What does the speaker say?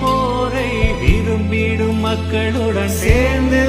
போரை விரும்பிடும் மக்களுடன் சேர்ந்து